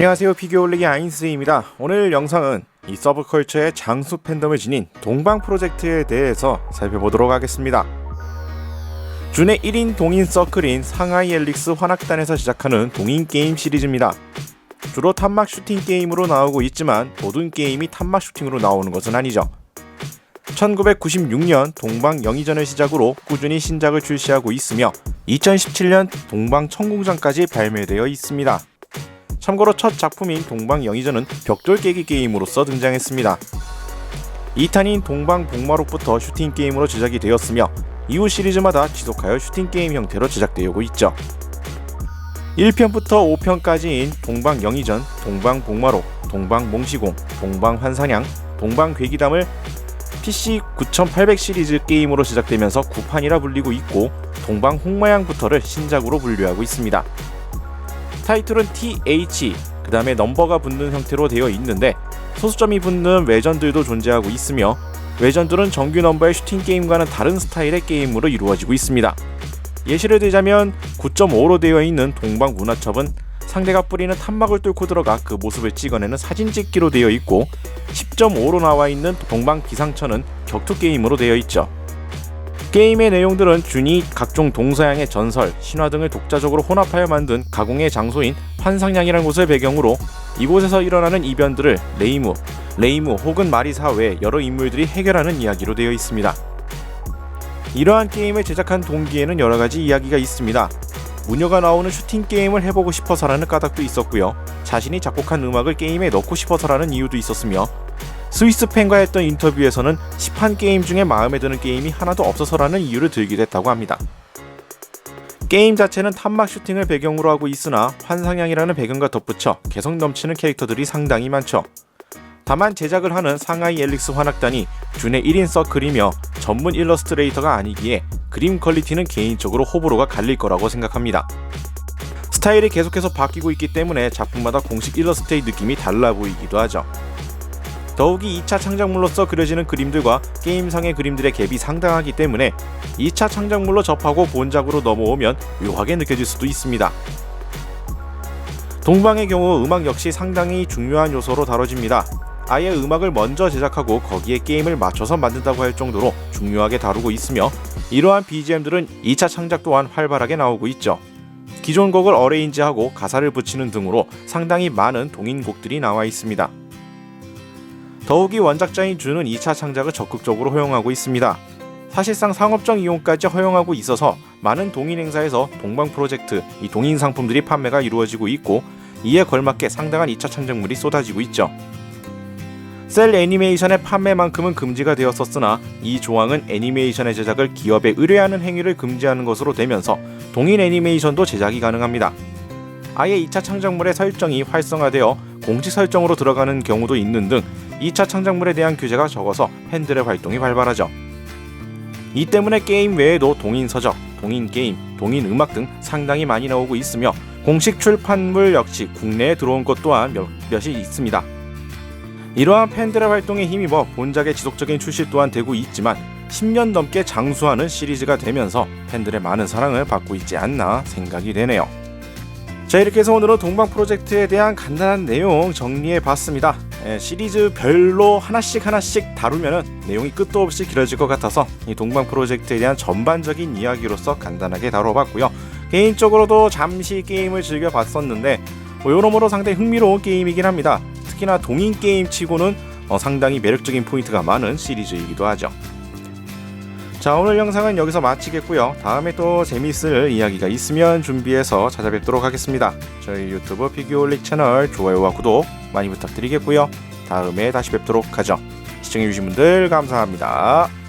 안녕하세요. 피규어 올리기 아인스입니다. 오늘 영상은 이 서브컬처의 장수 팬덤을 지닌 동방 프로젝트에 대해서 살펴보도록 하겠습니다. 준의 1인 동인 서클인 상하이 엘릭스 환악단에서 시작하는 동인 게임 시리즈입니다. 주로 탐막 슈팅 게임으로 나오고 있지만 모든 게임이 탐막 슈팅으로 나오는 것은 아니죠. 1996년 동방 영의전을 시작으로 꾸준히 신작을 출시하고 있으며 2017년 동방 청공장까지 발매되어 있습니다. 참고로 첫 작품인 동방 영의전은 벽돌 깨기 게임으로서 등장했습니다. 2탄인 동방 복마록부터 슈팅 게임으로 제작이 되었으며 이후 시리즈마다 지속하여 슈팅 게임 형태로 제작되고 있죠. 1편부터 5편까지인 동방 영의전, 동방 복마록, 동방 몽시공, 동방 환상양, 동방 괴기담을 PC 9800 시리즈 게임으로 제작되면서 구판이라 불리고 있고 동방 홍마양부터를 신작으로 분류하고 있습니다. 타이틀은 TH 그 다음에 넘버가 붙는 형태로 되어 있는데 소수점이 붙는 외전들도 존재하고 있으며 외전들은 정규 넘버의 슈팅 게임과는 다른 스타일의 게임으로 이루어지고 있습니다. 예시를 들자면 9.5로 되어 있는 동방 문화첩은 상대가 뿌리는 탄막을 뚫고 들어가 그 모습을 찍어내는 사진 찍기로 되어 있고 10.5로 나와 있는 동방 비상천은 격투 게임으로 되어 있죠. 게임의 내용들은 준이 각종 동서양의 전설, 신화 등을 독자적으로 혼합하여 만든 가공의 장소인 환상양이라는 곳을 배경으로 이곳에서 일어나는 이변들을 레이무, 레이무 혹은 마리사 외 여러 인물들이 해결하는 이야기로 되어 있습니다. 이러한 게임을 제작한 동기에는 여러 가지 이야기가 있습니다. 무녀가 나오는 슈팅 게임을 해보고 싶어서라는 까닭도 있었고요. 자신이 작곡한 음악을 게임에 넣고 싶어서라는 이유도 있었으며 스위스 팬과 했던 인터뷰에서는 시판 게임 중에 마음에 드는 게임이 하나도 없어서라는 이유를 들기도 했다고 합니다. 게임 자체는 탐막 슈팅을 배경으로 하고 있으나 환상향이라는 배경과 덧붙여 개성 넘치는 캐릭터들이 상당히 많죠. 다만 제작을 하는 상하이 엘릭스 환악단이 준의 1인 서클이며 전문 일러스트레이터가 아니기에 그림 퀄리티는 개인적으로 호불호가 갈릴 거라고 생각합니다. 스타일이 계속해서 바뀌고 있기 때문에 작품마다 공식 일러스트의 느낌이 달라 보이기도 하죠. 더욱이 2차 창작물로서 그려지는 그림들과 게임상의 그림들의 갭이 상당하기 때문에 2차 창작물로 접하고 본작으로 넘어오면 묘하게 느껴질 수도 있습니다. 동방의 경우 음악 역시 상당히 중요한 요소로 다뤄집니다. 아예 음악을 먼저 제작하고 거기에 게임을 맞춰서 만든다고 할 정도로 중요하게 다루고 있으며 이러한 BGM들은 2차 창작 또한 활발하게 나오고 있죠. 기존 곡을 어레인지하고 가사를 붙이는 등으로 상당히 많은 동인 곡들이 나와 있습니다. 더욱이 원작자인 주는 2차 창작을 적극적으로 허용하고 있습니다. 사실상 상업적 이용까지 허용하고 있어서 많은 동인 행사에서 동방 프로젝트 이 동인 상품들이 판매가 이루어지고 있고 이에 걸맞게 상당한 2차 창작물이 쏟아지고 있죠. 셀 애니메이션의 판매만큼은 금지가 되었었으나 이 조항은 애니메이션의 제작을 기업에 의뢰하는 행위를 금지하는 것으로 되면서 동인 애니메이션도 제작이 가능합니다. 아예 2차 창작물의 설정이 활성화되어 공식 설정으로 들어가는 경우도 있는 등 2차 창작물에 대한 규제가 적어서 팬들의 활동이 활발하죠. 이 때문에 게임 외에도 동인 서적, 동인 게임, 동인 음악 등 상당히 많이 나오고 있으며 공식 출판물 역시 국내에 들어온 것 또한 몇몇이 있습니다. 이러한 팬들의 활동에 힘입어 본작의 지속적인 출시 또한 되고 있지만 10년 넘게 장수하는 시리즈가 되면서 팬들의 많은 사랑을 받고 있지 않나 생각이 되네요. 자 이렇게 해서 오늘은 동방 프로젝트에 대한 간단한 내용 정리해 봤습니다. 예, 시리즈 별로 하나씩 하나씩 다루면 내용이 끝도 없이 길어질 것 같아서 이 동방 프로젝트에 대한 전반적인 이야기로서 간단하게 다뤄봤고요. 개인적으로도 잠시 게임을 즐겨봤었는데 뭐 여러모로 상당히 흥미로운 게임이긴 합니다. 특히나 동인 게임 치고는 어, 상당히 매력적인 포인트가 많은 시리즈이기도 하죠. 자 오늘 영상은 여기서 마치겠고요. 다음에 또 재미있을 이야기가 있으면 준비해서 찾아뵙도록 하겠습니다. 저희 유튜브 피규어올릭 채널 좋아요와 구독 많이 부탁드리겠고요. 다음에 다시 뵙도록 하죠. 시청해주신 분들 감사합니다.